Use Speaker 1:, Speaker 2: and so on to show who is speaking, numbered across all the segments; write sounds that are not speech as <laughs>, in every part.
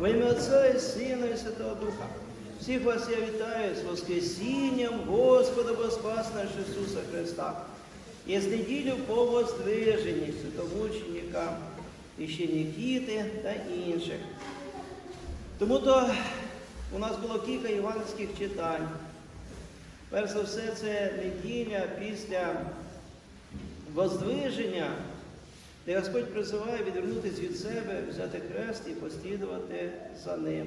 Speaker 1: Во ім'я Отця і Сина і Святого Духа. Всіх вас я вітаю з Воскресінням Господа Бо Спаса нашого Ісуса Христа. І з неділю по воздвиженні святомученика, і ще Нікіти та інших. Тому то у нас було кілька іванських читань. Перш за все, це неділя після воздвиження, де Господь призиває відвернутися від себе, взяти хрест і послідувати за ним.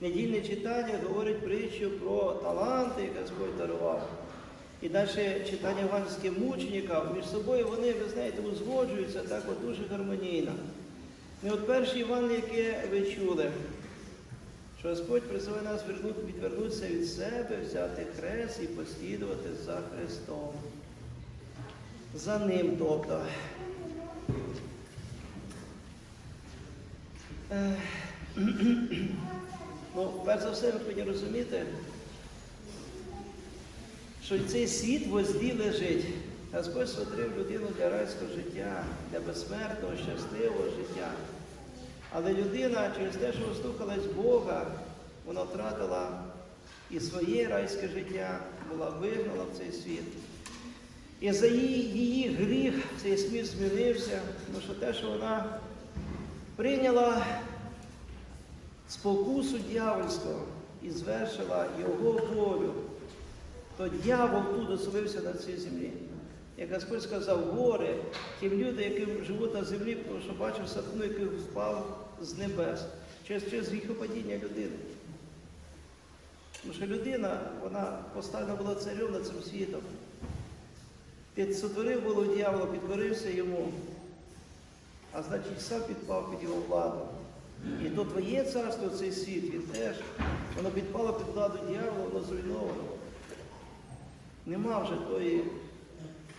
Speaker 1: Недільне читання говорить притчу про таланти, які Господь дарував. І далі читання іванських мучеників між собою вони, ви знаєте, узгоджуються так от дуже гармонійно. І от перший Іван, яке ви чули, що Господь призиває нас відвернутися від себе, взяти хрест і послідувати за Христом. За ним, тобто. <clears throat> Ну, перш за все, ви повинні розуміти, що цей світ воздій лежить. Господь створив людину для райського життя, для безсмертного, щасливого життя. Але людина через те, що послухалась Бога, вона втратила і своє райське життя, була вигнана в цей світ. І за її, її гріх цей світ змінився, тому що те, що вона прийняла спокусу дьявольського і звершила його волю, то дьявол тут оселився на цій землі. Як Господь сказав, горе тим людям, які живуть на землі, тому що бачив сатану, який впав з небес через, через гріхопадіння людини. Тому що людина, вона поставлена була царем над цим світом. Ти сотворив було дьявола, підкорився йому, а значить сам підпав під його владу. І то твоє царство, цей світ, він теж, воно підпало під владу дьявола, воно зруйновано. Нема вже тої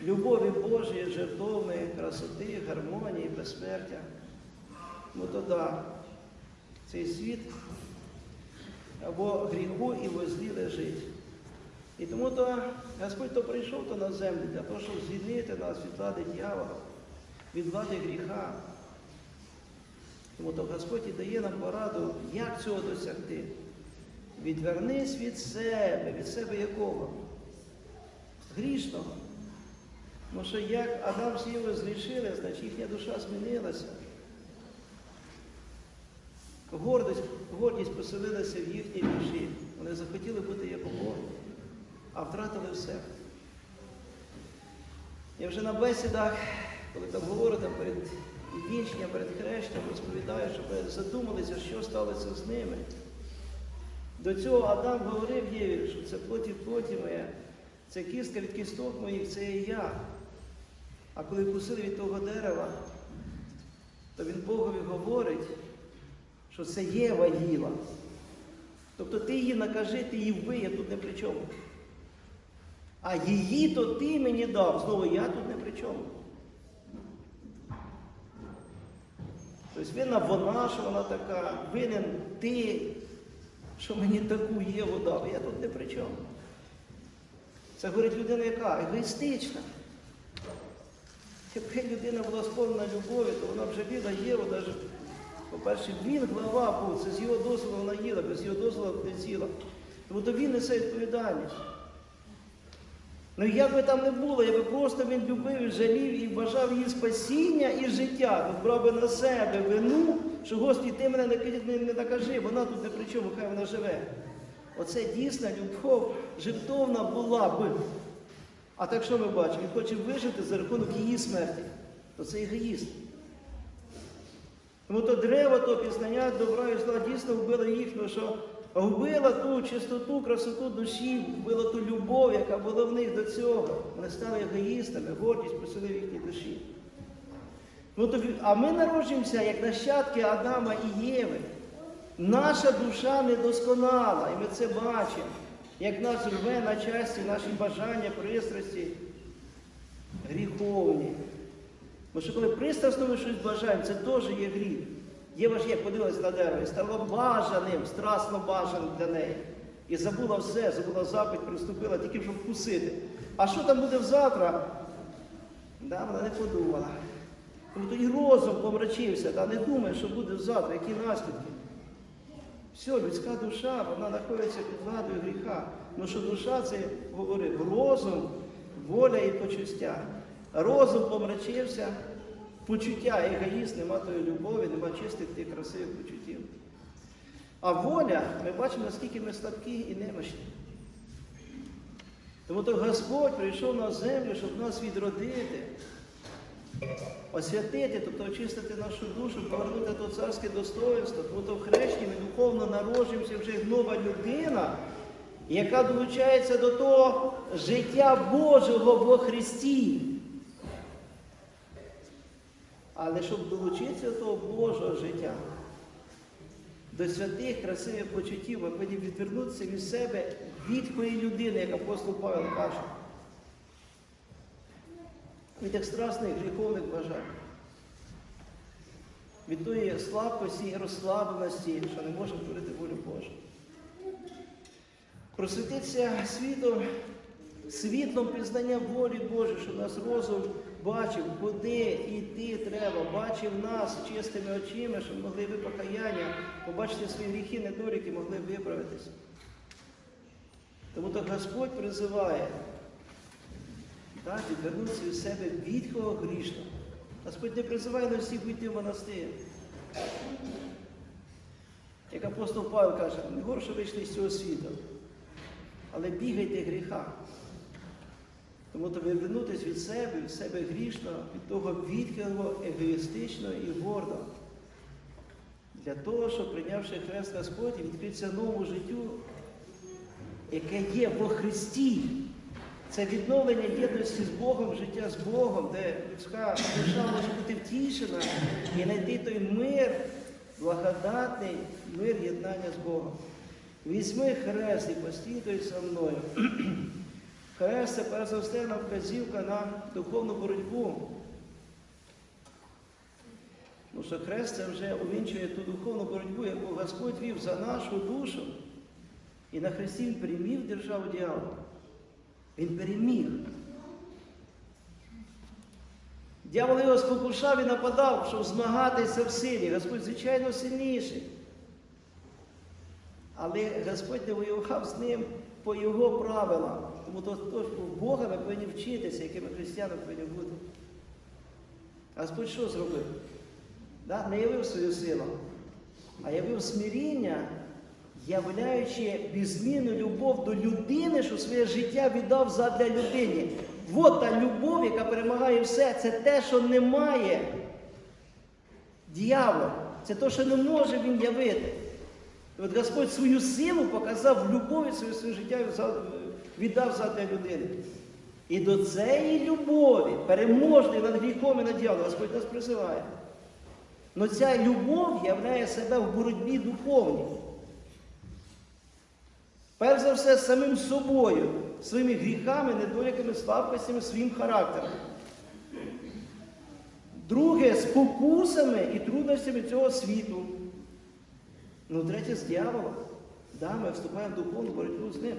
Speaker 1: любові Божої, жертовної, красоти, гармонії, безсмертя. Ну то да, цей світ або гріху і возлі лежить. І тому то Господь то прийшов то на землю для того, щоб звільнити нас від влади дьявола, від влади гріха. Тому то Господь і дає нам пораду, як цього досягти. Відвернись від себе, від себе якого? Грішного. Тому що як Адам з Євою зрішили, значить їхня душа змінилася. Гордість, гордість поселилася в їхній душі. Вони захотіли бути як у Бога, а втратили все. Я вже на бесідах, коли там говорю там перед вінченням, перед хрещенням, розповідаю, щоб ви задумалися, що сталося з ними. До цього Адам говорив Єві, що це плоті плоті моя, це кістка від кісток моїх, це є я. А коли вкусили від того дерева, то він Богові говорить, що це Єва їла. Тобто ти її накажи, ти її вбий, я тут не при чому. А її то ти мені дав, знову я тут не при чому. Тобто винна вона, що вона така, винен ти, що мені таку Єву дав, я тут не при чому. Це говорить людина, яка егоїстична. Якби людина була сповнена любові, то вона б жаліла Єву, навіть, по-перше, він глава був, це з його дозволу вона їла, без його дозволу не ціла. Тому то він несе відповідальність. Ну як би там не було, якби просто він любив, жалів і бажав її спасіння і життя, то брав би на себе вину, що Господи, ти мене не, не, накажи, вона тут не при чому, хай вона живе. Оце дійсна любов жертовна була би. А так що ми бачимо? Він хоче вижити за рахунок її смерті. То це егоїст. Тому то дерево, то пізнання добра і зла дійсно вбило їх, що вбила ту чистоту, красоту душі, вбила ту любов, яка була в них до цього. Вони стали егоїстами, гордість поселив їхні душі. Ну, то, а ми народжуємося як нащадки Адама і Єви. Наша душа недосконала, і ми це бачимо, як нас рве на часті наші бажання, пристрасті гріховні. Бо що коли пристрасно ми щось бажаємо, це теж є гріх. Єва ж як подивилась на дерево і стала бажаним, страстно бажаним для неї. І забула все, забула запит, приступила, тільки щоб вкусити. А що там буде завтра? Да, вона не подумала. Тому тоді розум помрачився, та не думає, що буде завтра, які наслідки. Все, людська душа, вона знаходиться під владою гріха. Ну що душа це говорив розум, воля і почуття. Розум помрачився, почуття, егоїст, нема тої любові, нема чистих тих красивих почуттів. А воля, ми бачимо, наскільки ми слабкі і немощні. Тому то Господь прийшов на землю, щоб нас відродити, освятити, тобто очистити нашу душу, повернути до царське достоинство. Тому то в хрещенні ми духовно народжуємося вже нова людина, яка долучається до того життя Божого во Христі. Але щоб долучитися до того Божого життя, до святих, красивих почуттів, ми повинні відвернутися від себе відкої людини, як апостол Павел каже. Від тих страсних гріховних бажань. Від тої слабкості і розслабленості, що не можемо творити волю Божу. Просвітитися світом, світлом пізнання волі Божої, щоб нас розум бачив, куди йти треба, бачив нас чистими очима, щоб могли ви покаяння, побачити свої гріхи, недоліки, могли виправитися. Тому так Господь призиває так, відвернутися від себе відхого грішного. Господь не призиває нас всіх вийти в монастир. Як апостол Павел каже, не горше вийшли з цього світу, але бігайте гріха. Тому то від себе, від себе грішного, від того відхилого, егоїстичного і гордого. Для того, щоб прийнявши хрест Господь, відкритися новому життю, яке є во Христі. Це відновлення єдності з Богом, життя з Богом, де людська душа може бути втішена і знайти той мир, благодатний мир єднання з Богом. Візьми хрест і послідуй за мною. Хрест це перш за все вказівка на духовну боротьбу. Тому що хрест це вже увінчує ту духовну боротьбу, яку Господь вів за нашу душу. І на хресті Він переміг державу дьявола. Він переміг. Дьявол його спокушав і нападав, щоб змагатися в силі. Господь, звичайно, сильніший. Але Господь не воював з ним по його правилам. Тому то, то, Бога ми повинні вчитися, якими християнами повинні бути. Господь що зробив? Да? Не явив свою силу, а явив смиріння, являючи беззмінну любов до людини, що своє життя віддав задля людини. От та любов, яка перемагає все, це те, що немає дьявол. Це те, що не може він явити. І от Господь свою силу показав в любові своє, своє життя віддав задля людини. І до цієї любові, переможної над гріхом і над дьяволом, Господь нас призиває. Но ця любов являє себе в боротьбі духовній. Перш за все, самим собою, своїми гріхами, недоліками, слабкостями, своїм характером. Друге, з покусами і трудностями цього світу. Ну, третє, з дьяволом. Да, ми вступаємо в духовну боротьбу з ним.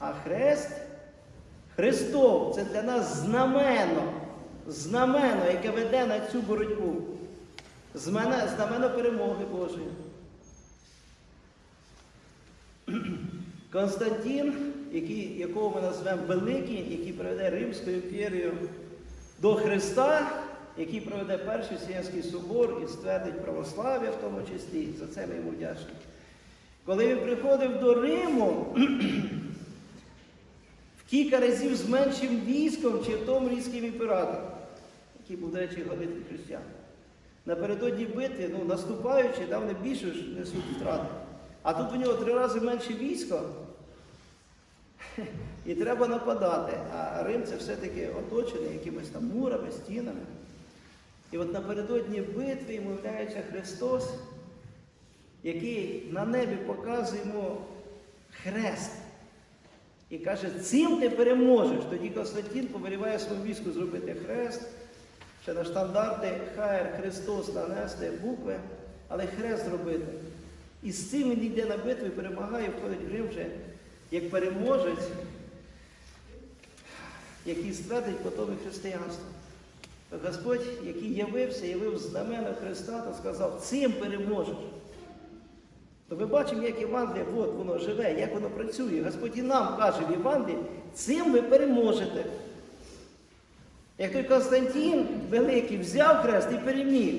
Speaker 1: А хрест, Христов це для нас знамено, знамено, яке веде на цю боротьбу. Знамено, перемоги Божої. <clears throat> Константин, який, якого ми назвемо Великий, який приведе Римську імперію до Христа, який проведе Перший Сіянський собор і ствердить православ'я в тому числі. За це ми йому вдячні. Коли він приходив до Риму, <clears throat> кілька разів з меншим військом чи том різьким імператором, який був, до речі, гонитель християн. Напередодні битви, ну, наступаючи, да, вони більше несуть втрати. А тут у нього три рази менше військо, <laughs> і треба нападати. А Рим це все-таки оточений якимись там мурами, стінами. І от напередодні битви йому являється Христос, який на небі показує йому хрест. І каже, цим ти переможеш. Тоді Константин повеліває своєму війську зробити хрест, ще на штандарти Хайр Христос нанести букви, але хрест зробити. І з цим він йде на битву і перемагає, входить в Рим вже як переможець, який ствердить потоми християнства. Господь, який явився, явив знамена Христа та сказав, цим переможеш. То ми бачимо, як Євангеліє, от воно живе, як воно працює. Господь і нам каже в Євангелії, цим ви переможете. Як той Константин Великий взяв хрест і переміг.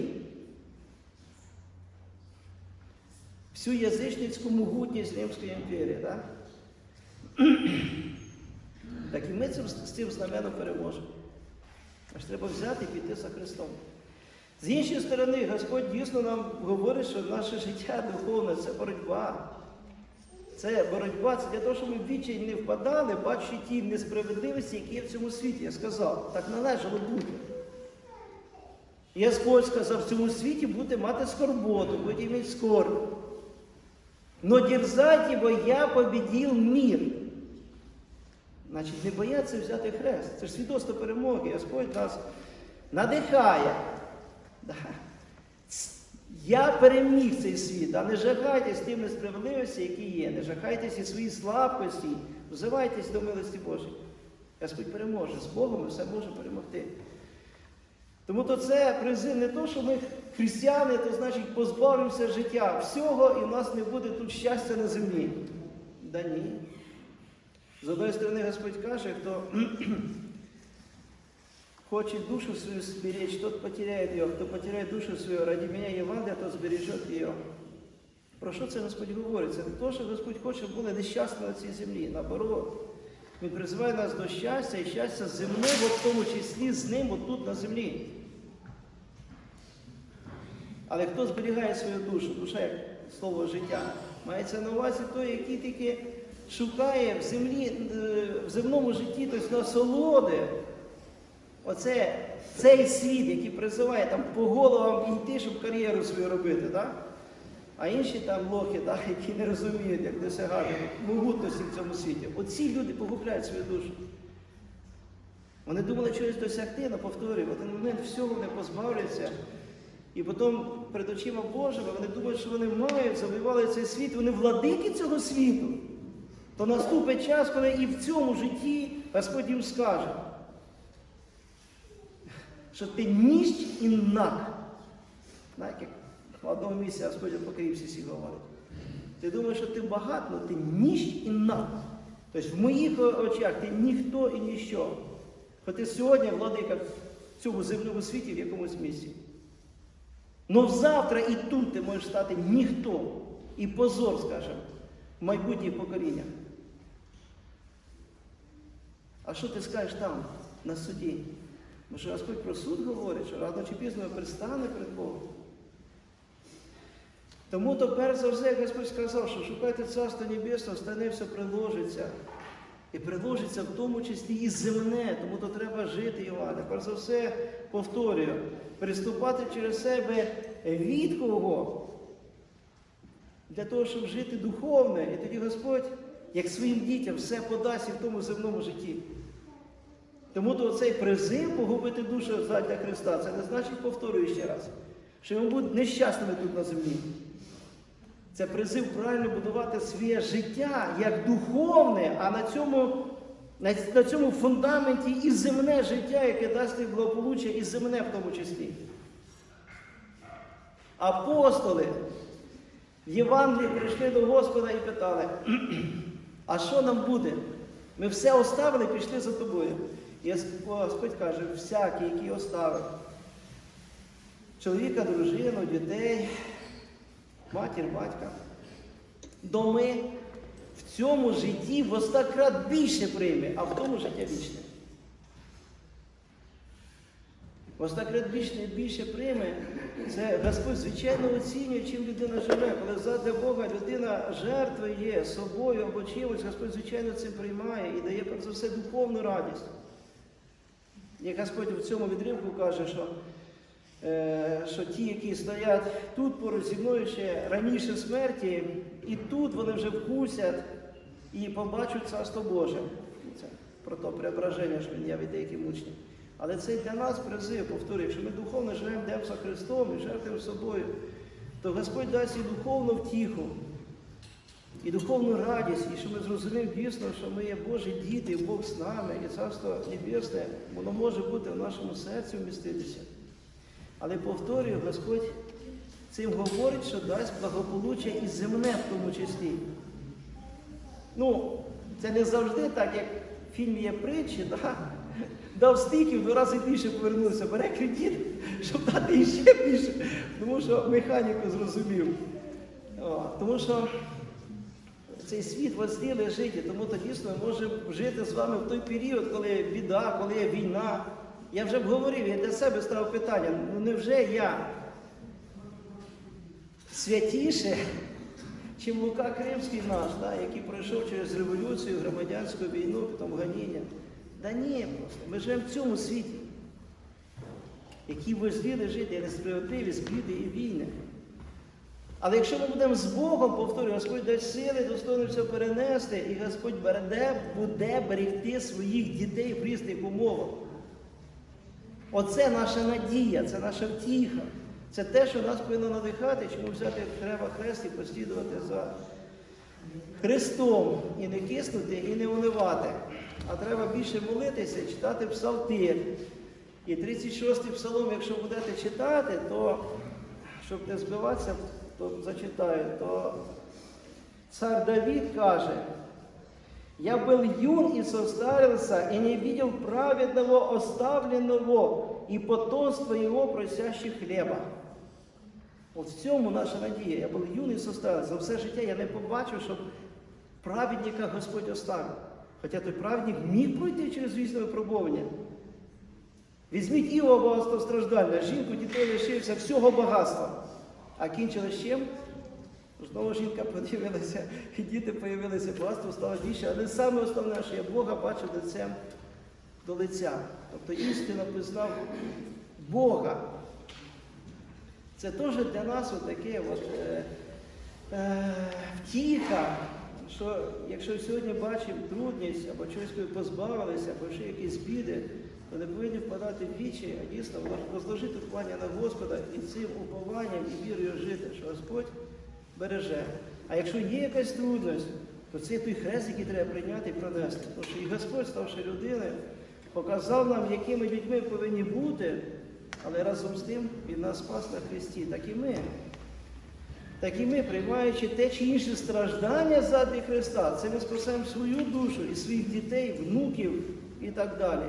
Speaker 1: Всю язичницьку могутність Римської імперії. Так? так і ми цим, з цим знаменом переможемо. Аж треба взяти і піти за Христом. З іншої сторони, Господь дійсно нам говорить, що наше життя духовне це боротьба. Це боротьба, це для того, щоб ми відчай не впадали, бачачи ті несправедливості, які є в цьому світі. Я сказав, так належало бути. І Господь сказав, в цьому світі будете мати скорботу, будете мати скорбь. Но дерзайте, бо я победил мир. Значить, не бояться взяти хрест. Це ж свідоцтво перемоги. Господь нас надихає. Я переміг цей світ, а не жахайтесь тим несправедливості, які є. Не жахайтесь і свої слабкості, взивайтесь до милості Божої. Господь переможе. З Богом ми все можемо перемогти. Тому то це призив не то, що ми християни, то значить позбавимося життя всього, і в нас не буде тут щастя на землі. Да ні. З одної сторони, Господь каже, хто хочет душу свою сберечь, тот потеряет ее. Кто потеряет душу свою ради меня Євангелія, тот збережет її. Про що це Господь говорить? Це не те, що Господь хоче, щоб були на цій землі. Наоборот, Він призиває нас до щастя і щастя земного, в тому числі з ним отут на землі. Але хто зберігає свою душу? Душа як слово життя. Мається на увазі той, який тільки шукає в землі, е, в земному житті, тобто насолоди. Оце цей світ, який призиває там по головам йти, щоб кар'єру свою робити. Так? А інші там лохи, так, <laughs> які не розуміють, як досягати могутності в цьому світі. Оці люди погубляють свою душу. Вони думали чогось досягти, але повторюю, в один момент всього вони позбавляться. І потім перед очима Божими вони думають, що вони мають, завоювали цей світ, вони владики цього світу. То наступить час, коли і в цьому житті Господь їм скаже, що ти ніч і наг. Знаєте, як в одному місці Господь Апокаліпсі всі говорить. Ти думаєш, що ти багат, але ти ніч і наг. Тобто в моїх очах ти ніхто і ніщо. Хоч ти сьогодні владика в цьому земному світі в якомусь місці. Но завтра і тут ти можеш стати ніхто. І позор, скажімо, в майбутніх поколіннях. А що ти скажеш там, на суді? Бо що Господь про суд говорить, що рано чи пізно пристане перед Богом. Тому то перш за все, Господь сказав, що шукайте Царство Небесне, стане все приложиться. І приложиться в тому числі і земне, тому то треба жити, Іване. Перш за все, повторюю, приступати через себе від кого? Для того, щоб жити духовне, і тоді Господь, як своїм дітям, все подасть і в тому земному житті. Тому то цей призив погубити душу задля Христа, це не значить, повторюю ще раз, що ми будемо нещасними тут на землі. Це призив правильно будувати своє життя як духовне, а на цьому, на, цьому фундаменті і земне життя, яке дасть тобі благополуччя, і земне в тому числі. Апостоли в Євангелії прийшли до Господа і питали, а що нам буде? Ми все оставили, пішли за тобою. Господь каже, всякий, який оставив чоловіка, дружину, дітей, матір, батька, доми в цьому житті в останкрат більше прийме, а в тому життя вічне. В останкрат більше, більше прийме, це Господь звичайно оцінює, чим людина живе. Коли задля Бога людина жертвує собою або чимось, Господь, звичайно, цим приймає і дає перш за все духовну радість. Як Господь в цьому відривку каже, що Е, що ті, які стоять тут поруч зі мною ще раніше смерті, і тут вони вже вкусять і побачать Царство Боже. Це про то преображення, що він явить деяким учням. Але це для нас призив, повторюю, якщо ми духовно живемо за Христом і жертвуємо собою, то Господь дасть і духовну втіху. І духовну радість, і щоб ми зрозуміли дійсно, що ми є Божі діти, Бог з нами, і Царство Небесне, воно може бути в нашому серці вміститися. Але повторюю, Господь цим говорить, що дасть благополуччя і земне в тому числі. Ну, це не завжди так, як в фільмі є притчі, да? дав стільки, в два рази більше повернувся, бере кредит, щоб дати іще більше, тому що механіку зрозумів. Тому що цей світ возділий лежить, і тому то дійсно ми можемо жити з вами в той період, коли є біда, коли є війна. Я вже б говорив, я для себе ставив питання, ну невже я святіше, чим Лука Кримський наш, да, який пройшов через революцію, громадянську війну, потім ганіння. Да ні, просто. Ми живемо в цьому світі, який возділий жити, несправедливість, біди і війни. Але якщо ми будемо з Богом, повторюю, Господь дасть сили, достойно все перенести, і Господь береде, буде берегти своїх дітей в різних умовах. Оце наша надія, це наша втіха. Це те, що нас повинно надихати, чому взяти треба хрест і послідувати за Христом і не киснути, і не уливати. А треба більше молитися, читати псалтир. І 36-й псалом, якщо будете читати, то щоб не збиватися, то зачитаю, то цар Давид каже, я был юн и состарился, и не видел праведного оставленного, и потомство его просящих хлеба. От в цьому наша надія. Я був юний состарився. За все життя я не побачив, щоб праведника Господь оставив. Хоча той праведник міг пройти через різне випробування. Візьміть Іова страждальне, жінку дітей лишився всього багатства. А кінчили з чим? Знову жінка подивилася, і діти появилися, багатство стало більше. Але саме основне, що я Бога бачив лицем до лиця. Тобто істинно пізнав Бога. Це теж для нас таке от, е, е, втіха, що якщо сьогодні бачимо трудність або чогось позбавилися, або ще якісь біди, то не повинні впадати в вічі, а дійсно розложити плання на Господа і цим упованням і вірою жити, що Господь береже. А якщо є якась трудність, то це той хрест, який треба прийняти і пронести. Тому що і Господь, ставши людиною, показав нам, якими людьми повинні бути, але разом з тим Він нас спас на Христі, так і ми. Так і ми, приймаючи те чи інше страждання заради Христа, це ми спасаємо свою душу і своїх дітей, внуків і так далі.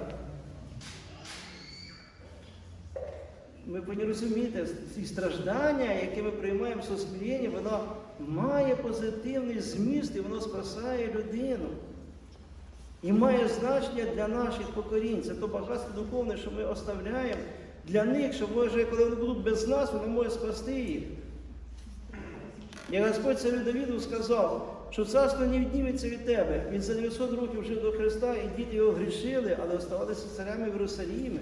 Speaker 1: Ми повинні розуміти, ці страждання, які ми приймаємо смирення, воно має позитивний зміст і воно спасає людину. І має значення для наших покорінь. Це то багатство духовне, що ми оставляємо для них, що може, коли вони будуть без нас, вони можуть спасти їх. Як Господь Давіду сказав, що царство не відніметься від тебе. Він за 900 років жив до Христа, і діти його грішили, але оставалися царями в Єрусалімі.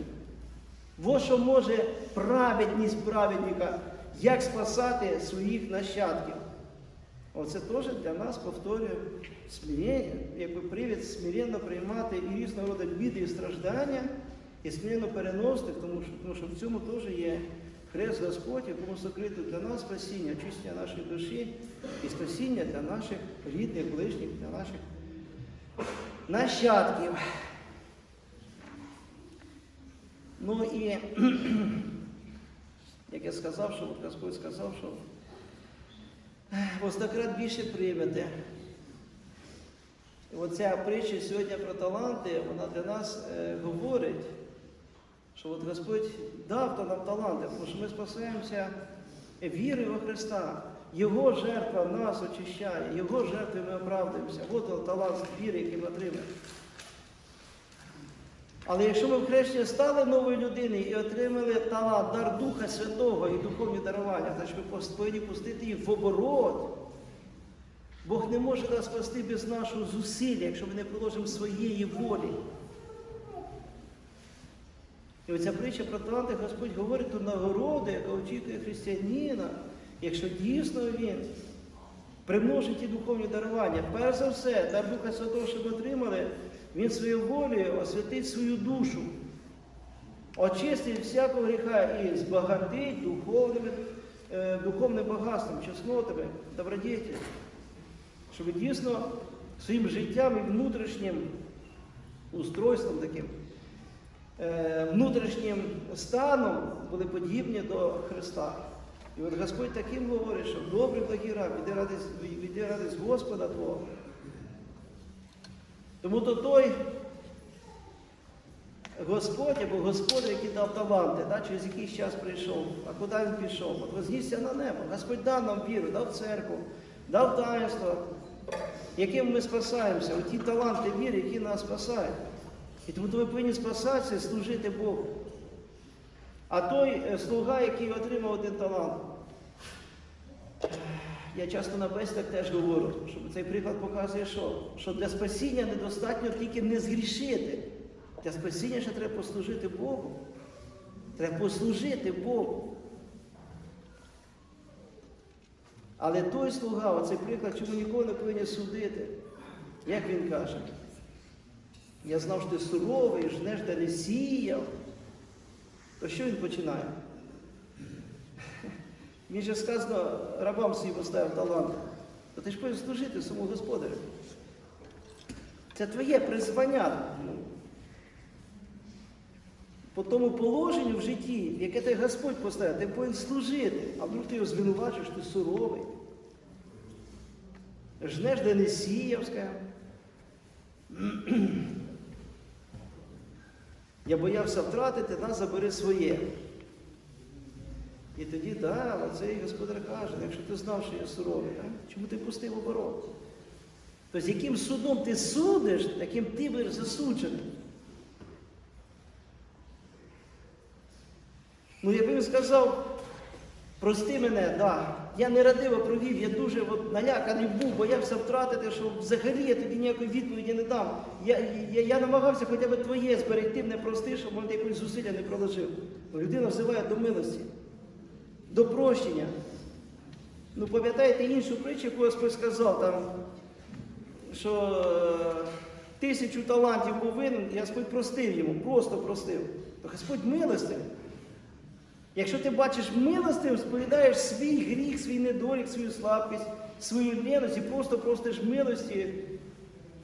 Speaker 1: Во що може праведність праведника, як спасати своїх нащадків. Оце теж для нас повторюю смирення, якби привід смиренно приймати і різного роду біди і страждання, і смиренно переносити, тому що, тому що в цьому теж є хрест Господь, якому сокрито для нас спасіння, очищення нашої душі і спасіння для наших рідних, ближніх, для наших нащадків. Ну і <clears throat> як я сказав, що Господь сказав, що востократ більше приймете. І оця притча сьогодні про таланти, вона для нас е, говорить, що от Господь дав то нам таланти, тому що ми спасаємося вірою во Христа. Його жертва нас очищає, Його жертвою ми оправдуємося. От талант віри, який ми отримаємо. Але якщо ми в хрещенні стали новою людиною і отримали талант, дар Духа Святого і духовні дарування, значить ми повинні пустити їх в оборот. Бог не може нас спасти без нашого зусилля, якщо ми не приложимо своєї волі. І оця притча про таланти Господь говорить про нагороду, яка очікує християнина, якщо дійсно він примножить ті духовні дарування. Перш за все, дар Духа Святого, що ми отримали, він своєю волею освятить свою душу, очистить всякого гріха і збагатить духовним, е, духовним багатством, чеснотами, добродетелем. щоб дійсно своїм життям і внутрішнім устройством таким, е, внутрішнім станом були подібні до Христа. І от Господь таким говорить, що добрий благий раб, іди радість, Господа Твого. Тому то той Господь або Господь, який дав таланти, да, через якийсь час прийшов, а куди він пішов? От вознісся на небо. Господь дав нам віру, дав церкву, дав таїнство, яким ми спасаємося, оті таланти віри, які нас спасають. І тому то ми повинні спасатися і служити Богу. А той е, слуга, який отримав один талант, я часто на бесідах теж говорю, що цей приклад показує, що, що для спасіння недостатньо тільки не згрішити. Для спасіння ще треба послужити Богу. Треба послужити Богу. Але той слуга, оцей приклад, чому нікого не повинні судити, як він каже, я знав, що ти суровий, жнеш, де не сіяв. То що він починає? Він же сказано, рабам свій поставив талант. То ти ж повинен служити самому господарю. Це твоє призвання. По тому положенню в житті, яке ти Господь поставив, ти повинен служити, а вдруг ти його звинувачуєш, ти суровий. Жнеш, де не сіяв, скажімо. Я боявся втратити, на забери своє. І тоді, да, але цей господар каже, якщо ти знав, що я суровий, так? чому ти пустив оборот? Тобто, яким судом ти судиш, таким ти будеш засуджений. Ну, якби він сказав, прости мене, да, я нерадиво провів, я дуже от, наляканий був, боявся втратити, що взагалі я тобі ніякої відповіді не дам. Я, я, я намагався хоча б твоє зберегти, мене прости, щоб він якось зусилля не проложив. Ну, людина взиває до милості, до прощення. Ну, пам'ятаєте іншу притчу, яку Господь сказав, там, що е, тисячу талантів був винен, і Господь простив йому, просто простив. То Господь милостивий. Якщо ти бачиш милостивим, сповідаєш свій гріх, свій недолік, свою слабкість, свою ліність і просто простиш милості,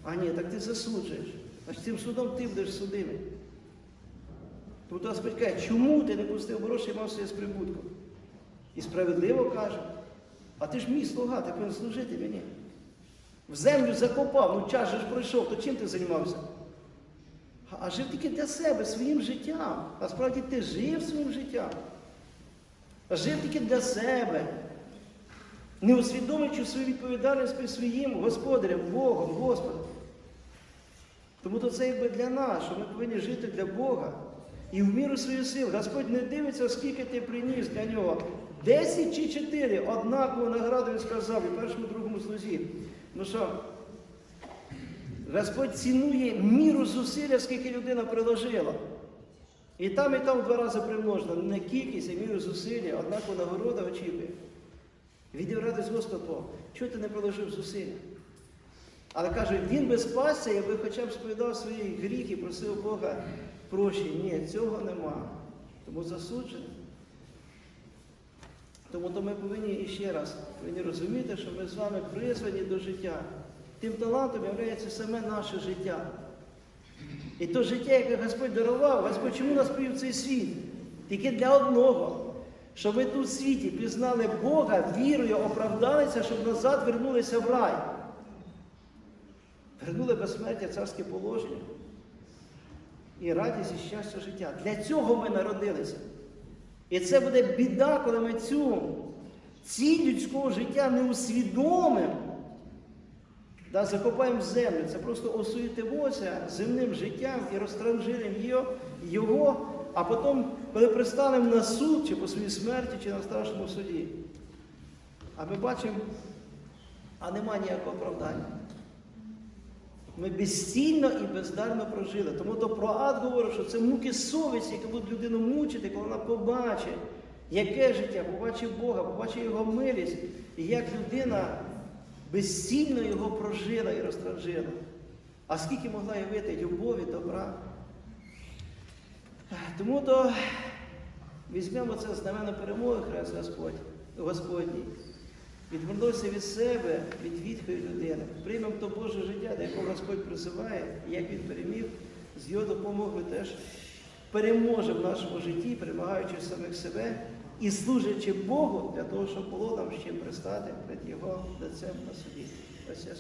Speaker 1: а ні, так ти засуджуєш. Значить цим судом ти будеш судимий. Тому Господь каже, чому ти не пустив гроші і мав своє з прибутком? І справедливо каже, а ти ж мій слуга, ти повинен служити мені. В землю закопав, ну час же ж пройшов, то чим ти займався? А- жив тільки для себе, своїм життям. А справді ти жив своїм життям. А жив тільки для себе, не усвідомлюючи свою відповідальність перед своїм господарем, Богом, Господом. Тому то це якби для нас, що ми повинні жити для Бога. І в міру своїх сил. Господь не дивиться, скільки ти приніс для нього. Десять чи чотири однакову награду він сказав і першому другому слузі. Ну що, Господь цінує міру зусилля, скільки людина приложила. І там, і там два рази примножено. Не кількість, а міру зусилля, однаково нагорода очікує. Відділ радість Господу, чого ти не приложив зусилля? Але каже, він би спасся, якби хоча б сповідав свої гріхи, просив Бога прощення. Ні, цього нема. Тому засуджений. Тому то ми повинні іще раз повинні розуміти, що ми з вами призвані до життя. Тим талантом є саме наше життя. І то життя, яке Господь дарував, Господь чому нас привів цей світ? Тільки для одного, щоб ми тут в світі пізнали Бога, вірою, оправдалися, щоб назад вернулися в рай. Вернули безсмертя царське положення. І радість і щастя життя. Для цього ми народилися. І це буде біда, коли ми цю ціль людського життя не усвідомимо. Да, закопаємо в землю. Це просто осуєтимося земним життям і розтранжиримо його, а потім, коли пристанемо на суд, чи по своїй смерті, чи на страшному суді. А ми бачимо, а нема ніякого оправдання. Ми безцільно і бездарно прожили. Тому то про ад говорить, що це муки совісті, які будуть людину мучити, коли вона побачить, яке життя, побачить Бога, побачить Його милість, і як людина безцільно його прожила і розтражила. А скільки могла явити любові, добра. Тому то візьмемо це знамено перемоги, Хрест Господь, Господній. Відвернувся від себе, від відхої людини. Приймемо то Боже життя, до якого Господь призиває, і як він переміг, з його допомогою теж переможе в нашому житті, перемагаючи самих себе і служачи Богу для того, щоб було нам з чим пристати перед Його лицем на суді. Ось я.